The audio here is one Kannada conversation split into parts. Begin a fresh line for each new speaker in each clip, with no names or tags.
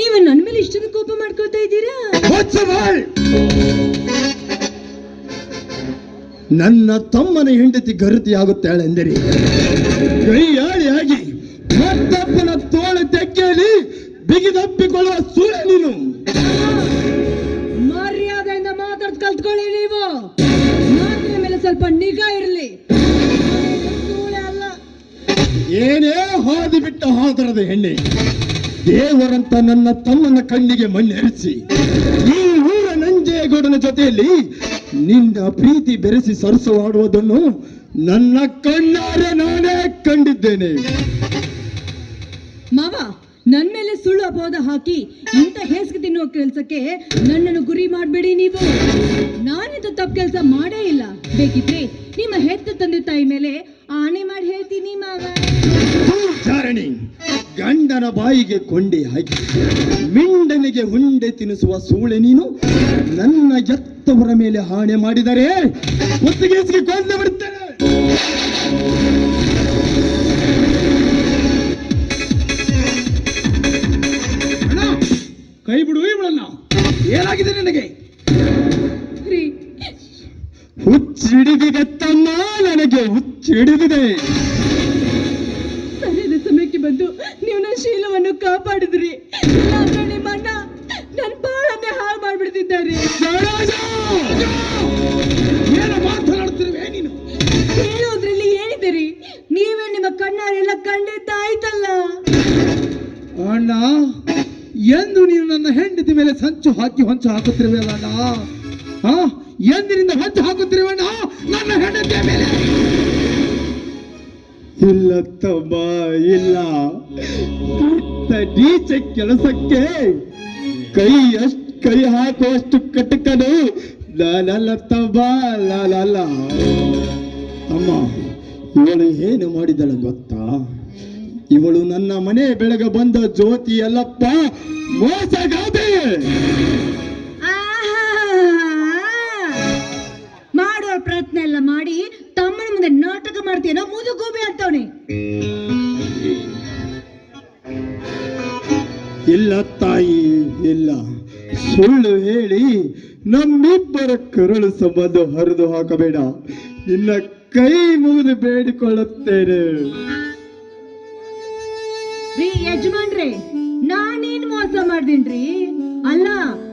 ನೀವು ನನ್ನ ಮೇಲೆ ಇಷ್ಟೊಂದು ಕೋಪ ಮಾಡ್ಕೋತಾ ಇದ್ದೀರಾ!
ನನ್ನ ತಮ್ಮನ ಹೆಂಡತಿ ಗರುತಿಯಾಗುತ್ತಾಳೆಂದರೆ ಕೈಯಾಳಿಯಾಗಿ ಮತ್ತಪ್ಪನ ತೋಳು ತೆಕ್ಕೆಯಲ್ಲಿ ಬಿಗಿದಪ್ಪಿಕೊಳ್ಳುವ ಸೂಳ ನೀನು.
ಮರ್ಯಾದೆಯಿಂದ ಮಾತಾಡ್ ಕಲ್ತ್ಕೊಳ್ಳಿ ನೀವು. ಮಾತಿನ ಮೇಲೆ ಸ್ವಲ್ಪ ನಿಗಾ ಇರಲಿ. ಅಲ್ಲ.
ಏನೇ ಹಾದಿ ಬಿಟ್ಟ ಹಾದರದ ಹೆಣ್ಣೆ ದೇವರಂತ ನನ್ನ ತಮ್ಮನ ಕಣ್ಣಿಗೆ ಮಣ್ಣೆರಿಸಿ ಈ ಊರ ನಂಜೇಗೌಡನ ಜೊತೆಯಲ್ಲಿ ನಿನ್ನ ಪ್ರೀತಿ ಬೆರೆಸಿ ಸರಸವಾಡುವುದನ್ನು ನನ್ನ ಕಣ್ಣಾರೆ ನಾನೇ ಕಂಡಿದ್ದೇನೆ.
ಮಾವ ನನ್ ಮೇಲೆ ಸುಳ್ಳು ಅಪವಾದ ಹಾಕಿ ಇಂಥ ಹೇಸಿಗೆ ತಿನ್ನುವ ಕೆಲಸಕ್ಕೆ ನನ್ನನ್ನು ಗುರಿ ಮಾಡಬೇಡಿ ನೀವು. ನಾನಿಂತ ತಪ್ಪು ಕೆಲಸ ಮಾಡೇ ಇಲ್ಲ. ಬೇಕಿದ್ರೆ ನಿಮ್ಮ ಹೆತ್ತ ತಂದೆ ತಾಯಿ ಮೇಲೆ ಆಣೆ ಮಾಡಿ ಹೇಳ್ತೀನಿ ಮಾವ.
ಚಾರಣಿ ಗಂಡನ ಬಾಯಿಗೆ ಕೊಂಡೆ ಹಾಕಿ ಮಿಂಡನಿಗೆ ಉಂಡೆ ತಿನ್ನಿಸುವ ಸೂಳೆ ನೀನು ನನ್ನ ಎತ್ತವರ ಮೇಲೆ ಹಾಣೆ ಮಾಡಿದರೆ ಒತ್ತಿಗೆಸಿಗೆ ಕೊಂದು ಬಿಡುತ್ತೇನೆ
ಅಣ್ಣ ಕೈ ಬಿಡು ಇವಳನ್ನ. ಏನಾಗಿದೆ ನಿನಗೆ?
ಹುಚ್ಚಿಡಿದಿದೆ ತಮ್ಮ ನನಗೆ ಹುಚ್ಚಿಡಿದಿದೆ.
ಸಮಯಕ್ಕೆ ಬಂದು ನೀವು ನನ್ನ ಶೀಲವನ್ನು ಕಾಪಾಡಿದ್ರಿ. ಇಲ್ಲಾಂದ್ರೆ ನಿಮ್ಮ ಅಣ್ಣ ನನ್ನ ಬಾಳನ್ನೇ ಹಾಳು ಮಾಡ್ಬಿಡ್ತಿದ್ದಾರೆ!
ಏನು ಮಾತನಾಡ್ತಿರುವೆ ನೀನು?
ಹೇಳೋದ್ರಲ್ಲಿ ಏನಿದ್ದೀರಿ? ನೀವೇ ನಿಮ್ಮ ಕಣ್ಣಾರೆಲ್ಲ ಕಂಡಿದ್ದಾಯ್ತಲ್ಲ
ಅಣ್ಣ ಎಂದು ನೀನು ನನ್ನ ಹೆಂಡತಿ ಮೇಲೆ ಸಂಚು ಹಾಕಿ ಹೊಂಚು ಹಾಕುತ್ತಿರುವೆಯಲ್ಲ ಅಣ್ಣ? ಹಾ ಎಂದಿನಿಂದ ಹೊಂಚು ಹಾಕುತ್ತಿರುವ ನನ್ನ ಹೆಂಡತಿಯ ಮೇಲೆ.
ಇಲ್ಲ ತಮ್ಮ ಇಲ್ಲ ನೀಚ ಕೆಲಸಕ್ಕೆ ಕೈ ಅಷ್ಟು ಕೈ ಹಾಕುವಷ್ಟು ಕಟಕನು. ನಾನಲ್ಲ ತಮ್ಮ ನಾನಲ್ಲ ತಮ್ಮ ಇವಳು ಏನು ಮಾಡಿದಳು ಗೊತ್ತಾ? ಇವಳು ನನ್ನ ಮನೆ ಬೆಳಗ ಬಂದ ಜ್ಯೋತಿ ಅಲ್ಲಪ್ಪ, ಮೋಸಗಾದೆ!
ಮಾಡುವ ಪ್ರಯತ್ನ ಎಲ್ಲ ಮಾಡಿ ತಮ್ಮನ ಮುಂದೆ ನಾಟಕ ಮಾಡ್ತೀಯನೋ ಮುದುಗೋಬಿ ಅಂತವನೆ
ಇಲ್ಲ ತಾಯಿ ಇಲ್ಲ. ಸುಳ್ಳು ಹೇಳಿ ನಮ್ಮಿಬ್ಬರ ಕರುಳು ಸಂಬಂಧ ಹರಿದು ಹಾಕಬೇಡ. ನಿನ್ನ ಕೈ ಮುಗಿದು ಬೇಡಿಕೊಳ್ಳುತ್ತೇನೆ.
ಯಜಮಾನ್ರಿ ಯಜಮಾನ್ರೆ ನಾನೇನ್ ಮೋಸ ಮಾಡ್ದೀನ್ರಿ? ಅಲ್ಲ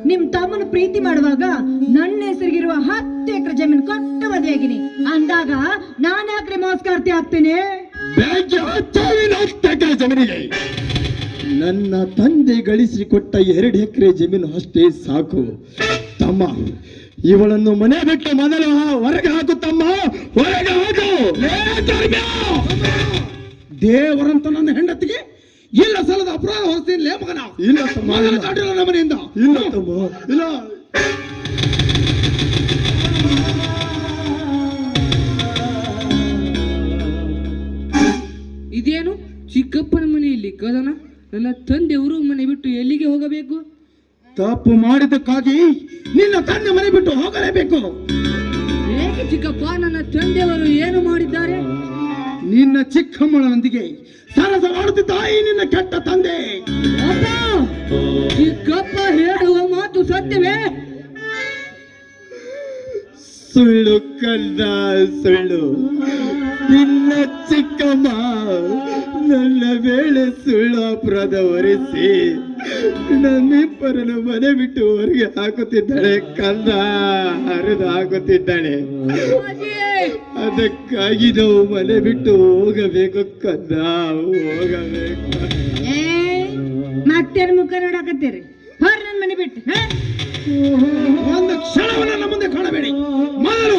ನಿಮ್ ತಮ್ಮನ ಪ್ರೀತಿ ಮಾಡುವಾಗ ನನ್ನ ಹೆಸರಿಗಿರುವ ಹತ್ತು ಎಕರೆ ಜಮೀನು ಕೊಟ್ಟು ಮದುವೆಗಿನಿ ಅಂದಾಗ ನಾನು ಯಾಕ್ರೆ ಮೋಸ್ಕಾರ್ತಿ ಆಗ್ತೇನೆ?
ಜಮೀನಿಗೆ. ನನ್ನ ತಂದೆ ಗಳಿಸಿ ಕೊಟ್ಟ ಎರಡು ಎಕರೆ ಜಮೀನು ಅಷ್ಟೇ ಸಾಕು. ತಮ್ಮ ಇವಳನ್ನು ಮನೆ ಬಿಟ್ಟು ಮೊದಲು ಹೊರಗೆ ಹಾಕು ತಮ್ಮ. ಹೊರಗೆ ಹಾಕು.
ದೇವರಂತ ನನ್ನ ಹೆಂಡತಿಗೆ ಇಲ್ಲ ಸಲದ ಅಪರಾಧ ಹೊರಿಸ್ತೀನಿ ಲೇ ಮಗನ.
ಇಲ್ಲ ತಮ್ಮ ಇಲ್ಲ.
ದಾಟಿಲ್ಲ ನಮ್ಮ ಮನೆಯಿಂದ.
ಇಲ್ಲ ತಮ್ಮ. ಇಲ್ಲ.
ಇದೇನು? ಚಿಕ್ಕಪ್ಪನ ಮನೆಯಲ್ಲಿ ಕದನ? ನನ್ನ ತಂದೆಯವರು ಮನೆ ಬಿಟ್ಟು ಎಲ್ಲಿಗೆ ಹೋಗಬೇಕು?
ತಪ್ಪು ಮಾಡಿದ್ದಕ್ಕಾಗಿ ನಿನ್ನ ತಂದೆ ಮನೆ ಬಿಟ್ಟು ಹೋಗಲೇಬೇಕು.
ಏಕೆ ಚಿಕ್ಕಪ್ಪ? ನನ್ನ ತಂದೆಯವರು ಏನು
ನಿನ್ನ ಚಿಕ್ಕಮ್ಮಳೊಂದಿಗೆ ಸರಸವಾಡುತ್ತಿದ್ದ ತಾಯಿ ನಿನ್ನ ಕೆಟ್ಟ ತಂದೆ.
ಈ ಚಿಕ್ಕಪ್ಪ ಹೇಳುವ ಮಾತು ಸತ್ಯವೇ?
ಸುಳ್ಳು ಕಲ್ಲ ಸುಳ್ಳು. ನಿನ್ನ ಚಿಕ್ಕಮ್ಮ ನನ್ನ ಮೇಲೆ ಸುಳ್ಳು ಅಪರಾಧ ಹೊರಿಸಿ ನನ್ನಿಬ್ಬರನ್ನು ಮನೆ ಬಿಟ್ಟು ಹೊರಗೆ ಹಾಕುತ್ತಿದ್ದಾಳೆ ಕಂದ ಹರಿದು ಹಾಕುತ್ತಿದ್ದಾಳೆ. ಅದಕ್ಕಾಗಿ ನಾವು ಮನೆ ಬಿಟ್ಟು ಹೋಗಬೇಕು ಕಂದ ಹೋಗಬೇಕು.
ಏ ಮತ್ತೇನ್ ಮುಖ ನೋಡಕತ್ತೀರಿ? ಹೊರ ನನ್ ಮನೆ ಬಿಟ್ಟು
ಒಂದು ಕ್ಷಣವನ್ನ ನಮ್ಮ ಮುಂದೆ ಕಾಣಬೇಡಿ. ಮೊದಲು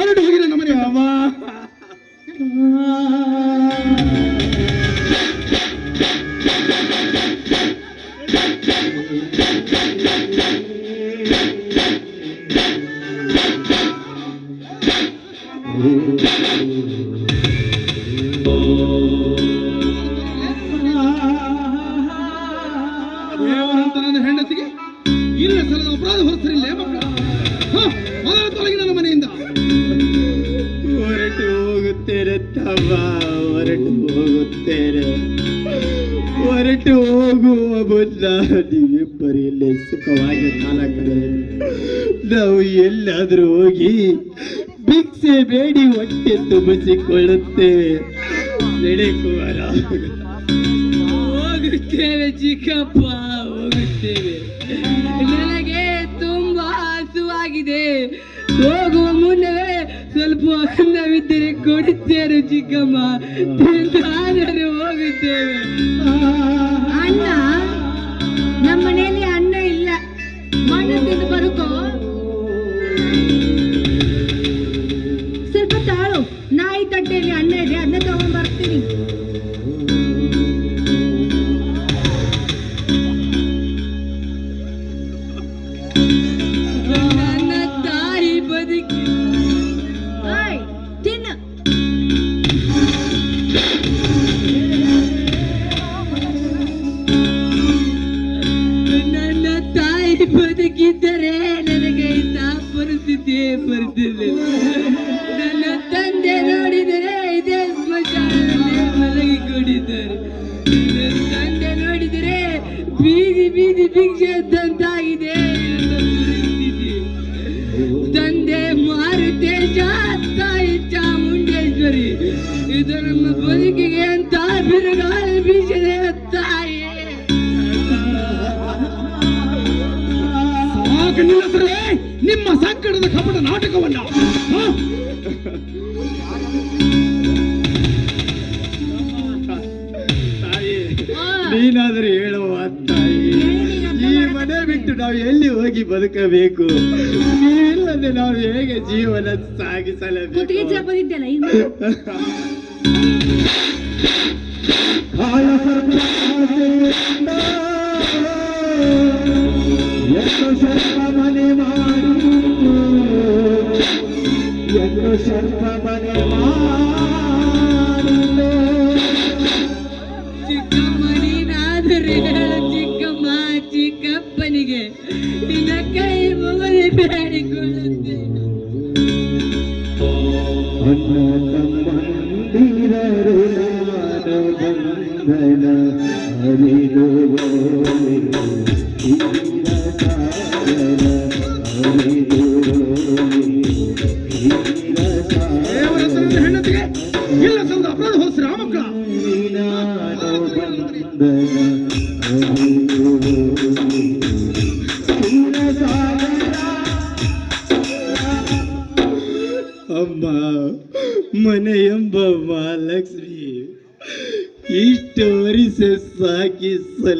ತಮ್ಮ ಹೊರಟು ಹೋಗುತ್ತೇನೆ. ಹೊರ ಹೊರಟು ಹೋಗುವ ಮುನ್ನ ನೀವಿಬ್ಬರಲ್ಲಿ ಸುಖವಾಗಿ ಕಾಲ ನಾವು ಎಲ್ಲಾದರೂ ಹೋಗಿ ಭಿಕ್ಷೆ ಬೇಡಿ ಹೊಟ್ಟೆ ತುಂಬಿಸಿಕೊಳ್ಳುತ್ತೇವೆ. ನಡೆ
ಹೋಗುತ್ತೇವೆ ಚಿಕ್ಕಪ್ಪ, ಹೋಗುತ್ತೇವೆ. ನನಗೆ ತುಂಬಾ ಹಸುವಾಗಿದೆ. ಹೋಗುವ ಮುನ್ನವೇ ಸ್ವಲ್ಪ ಅನ್ನವಿದ್ದರೆ ಕೊಡುತ್ತೇನೆ ಚಿಕ್ಕಮ್ಮ. ಹೋಗುತ್ತೇವೆ ನನ್ನ ತಂದೆ ನೋಡಿದರೆ ಇದೇ ಮಲಗಿಕೊಂಡಿದ್ದಾರೆ ನನ್ನ ತಂದೆ ನೋಡಿದರೆ ಬೀದಿ ಬೀದಿ ಭಿಕ್ಷೆ ಪರಿಸ್ಥಿತಿ. ತಂದೆ ಮಾರುತೇಶ ತಾಯಿ ಚಾಮುಂಡೇಶ್ವರಿ ಇದು ನಮ್ಮ ಬದುಕಿಗೆ
ಸಾಕು ನಿಲ್ಲಿಸ್ರೆ ನಿಮ್ಮ ಸಂಕಟದ ಕಪಟ ನಾಟಕವನ್ನ.
ನೀನಾದರೂ ಹೇಳುವ ತಾಯಿ. ಈ ಮನೆ ಬಿಟ್ಟು ನಾವು ಎಲ್ಲಿ ಹೋಗಿ ಬದುಕಬೇಕು? ನೀವಿಲ್ಲದೆ ನಾವು ಹೇಗೆ ಜೀವನ ಸಾಗಿಸಲೇಬೇಕು?
ಚಿಕ್ಕಪ್ಪನಿಗೆ. ನಿನ್ನ ಕೈ ಮುಗಿದು ಬೇಡಿಕೊಳ್ಳುತ್ತೇನೆ.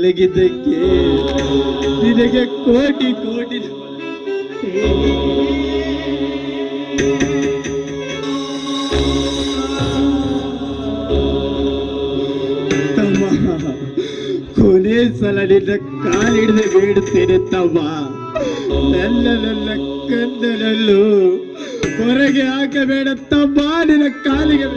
ಸಲಗಿದ್ದಕ್ಕೆ ನಿನಗೆ ಕೋಟಿ ಕೋಟಿ ತಮ್ಮ ಕೊನೆ ಸಲ ನಿನ್ನ ಕಾಲಿಡದೆ ಬೇಡುತ್ತೇನೆ ತಮ್ಮ. ನನ್ನ ನನ್ನ ಕಂದನಲ್ಲೂ ಹೊರಗೆ ಹಾಕಬೇಡ ತಮ್ಮ ನಿನ್ನ ಕಾಲಿಗೆ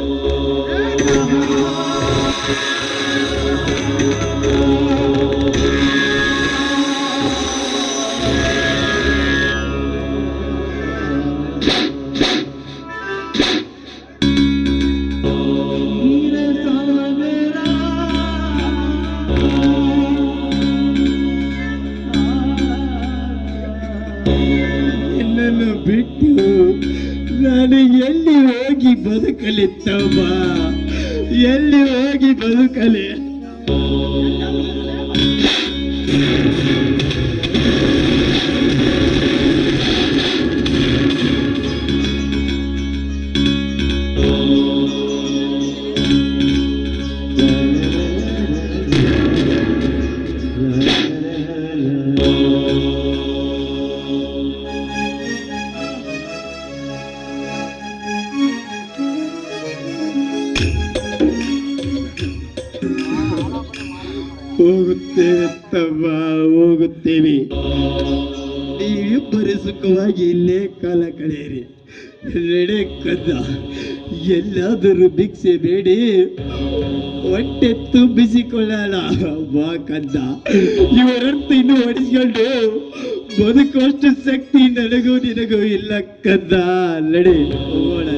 ಬಿಟ್ಟು ಬದುಕಲಿ ತಮ್ಮ ಎಲ್ಲಿ ಹೋಗಿ ಬದುಕಲಿ? ಹೋಗುತ್ತೇವೆ ತಮ್ಮ ಹೋಗುತ್ತೇವೆ. ನೀವಿಬ್ಬರು ಸುಖವಾಗಿ ಇಲ್ಲೇ ಕಾಲ ಕಳೆಯಿರಿ. ನಡೆ ಕದ್ದ, ಎಲ್ಲಾದರೂ ಭಿಕ್ಷೆ ಬೇಡಿ. ಹೊಟ್ಟೆ ತುಂಬಿಸಿಕೊಳ್ಳೋಣ ಬಾ ಕದ್ದ. ಇವರರ್ಥ ಇನ್ನು ಹೊಡಿಸ್ಕೊಂಡು ಬದುಕುವಷ್ಟು ಶಕ್ತಿ ನನಗೂ ನಿನಗೂ ಇಲ್ಲ ಕದ್ದ. ನಡೆ, ಹೋಗೋಣ.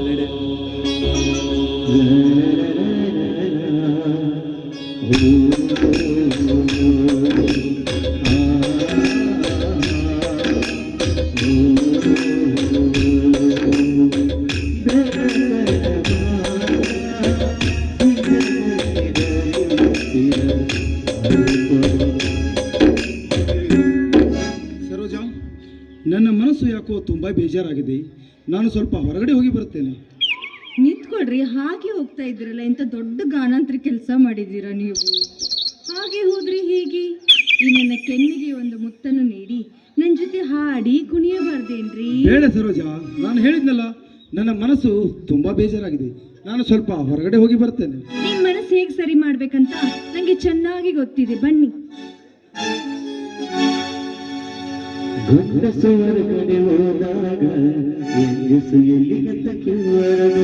ಸರೋಜ
ನನ್ನ ಮನಸ್ಸು ಯಾಕೋ ತುಂಬ ಬೇಜಾರಾಗಿದೆ. ನಾನು ಸ್ವಲ್ಪ ಹೊರಗಡೆ ಹೋಗಿ ಬರುತ್ತೇನೆ.
ನಿಂತ್ಕೊಳ್ರಿ ಹಾಗೆ ಹೋಗ್ತಾ ಇದ್ದೀರಲ್ಲ ಇಂಥ ದೊಡ್ಡ ಗಾನಾಂತರ ಕೆಲಸ ಮಾಡಿದ್ದೀರಾ ನೀವು? ಹಾಗೆ ಹೋದ್ರಿ ಹೀಗೆ? ಈ ನನ್ನ ಕೆನ್ನಿಗೆ ಒಂದು ಮುತ್ತನ್ನು ನೀಡಿ ನನ್ನ ಜೊತೆ ಹಾಡಿ ಕುಣಿಯಬಾರ್ದೇನ್ರಿ?
ಹೇಳ ಸರೋಜ ನಾನು ಹೇಳಿದ್ನಲ್ಲ ನನ್ನ ಮನಸ್ಸು ತುಂಬಾ ಬೇಜಾರಾಗಿದೆ. ನಾನು ಸ್ವಲ್ಪ ಹೊರಗಡೆ ಹೋಗಿ ಬರ್ತೇನೆ
ನಿಮ್ಮ ಮಾಡ್ಬೇಕಂತ ನಂಗೆ ಚೆನ್ನಾಗಿ ಗೊತ್ತಿದೆ. ಬನ್ನಿ.
ಗಂಡಸು ಹೊರಗಡೆ ಹೋದಾಗ ಎಲ್ಲಿಗಂತ ಹೋದಾಗ